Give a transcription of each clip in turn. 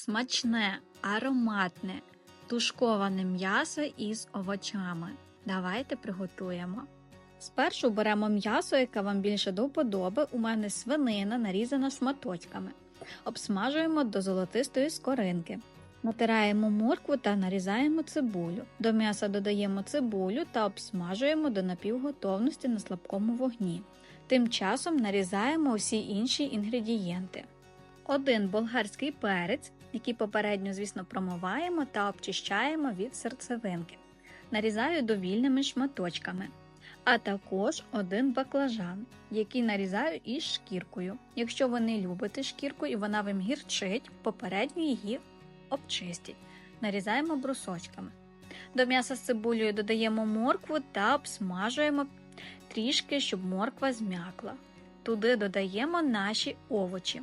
смачне, ароматне, тушковане м'ясо із овочами. Давайте приготуємо. Спершу беремо м'ясо, яке вам більше до вподоби. У мене свинина нарізана шматочками. Обсмажуємо до золотистої скоринки. Натираємо моркву та нарізаємо цибулю. До м'яса додаємо цибулю та обсмажуємо до напівготовності на слабкому вогні. Тим часом нарізаємо усі інші інгредієнти. Один болгарський перець, який попередньо, звісно, промиваємо та обчищаємо від серцевинки. Нарізаю довільними шматочками. А також один баклажан, який нарізаю із шкіркою. Якщо ви не любите шкірку і вона вам гірчить, попередньо її обчистіть. Нарізаємо брусочками. До м'яса з цибулею додаємо моркву та обсмажуємо трішки, щоб морква зм'якла. Туди додаємо наші овочі.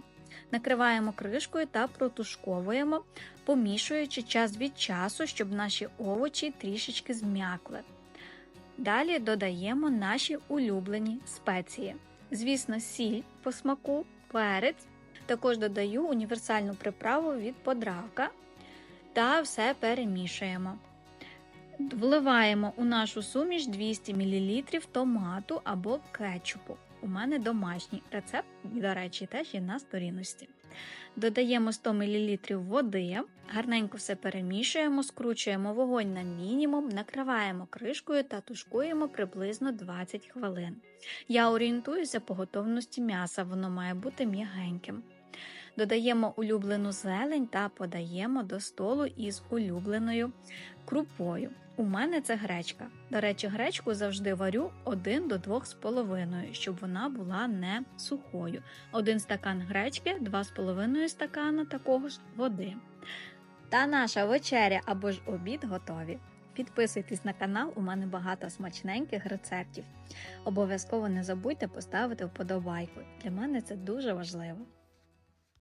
Накриваємо кришкою та протушковуємо, помішуючи час від часу, щоб наші овочі трішечки зм'якли. Далі додаємо наші улюблені спеції. Звісно, сіль по смаку, перець. Також додаю універсальну приправу від подравка та все перемішуємо. Вливаємо у нашу суміш 200 мл томату або кетчупу. У мене домашній рецепт, до речі, теж є на сторінності. Додаємо 100 мл води, гарненько все перемішуємо, скручуємо вогонь на мінімум, накриваємо кришкою та тушкуємо приблизно 20 хвилин. Я орієнтуюся по готовності м'яса, воно має бути м'ягеньким. Додаємо улюблену зелень та подаємо до столу із улюбленою крупою. У мене це гречка. До речі, гречку завжди варю 1 до 2,5, щоб вона була не сухою. Один стакан гречки, 2,5 стакана такого ж води. Та наша вечеря або ж обід готові. Підписуйтесь на канал, у мене багато смачненьких рецептів. Обов'язково не забудьте поставити вподобайку. Для мене це дуже важливо.